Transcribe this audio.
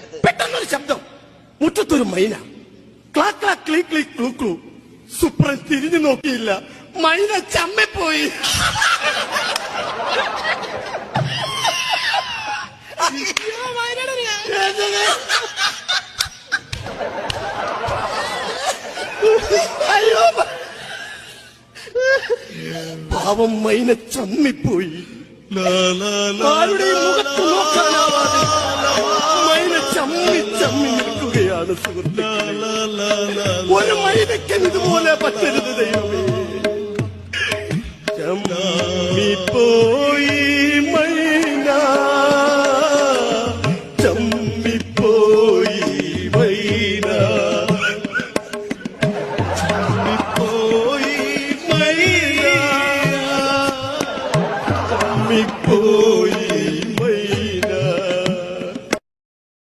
പെട്ടെന്നൊരു ശബ്ദം. മുറ്റത്തൊരു മൈന. ക്ലാ ക്ലാ ക്ലീ ക്ലീ ക്ലൂ ക്ലൂ. സുപ്രൻ തിരിഞ്ഞു നോക്കിയില്ല. മൈന ചമ്മിപ്പോയി. അയ്യോ പാവം മൈന ചമ്മിപ്പോയി. മുഖത്ത് നോക്കാനാവാതെ ഇതാണ് ഒരു മൈനക്കൻ ഇതുപോലെ പറ്റരുത് ദൈവമേ. പോയി മൈന ചമ്മിപ്പോയി മൈന.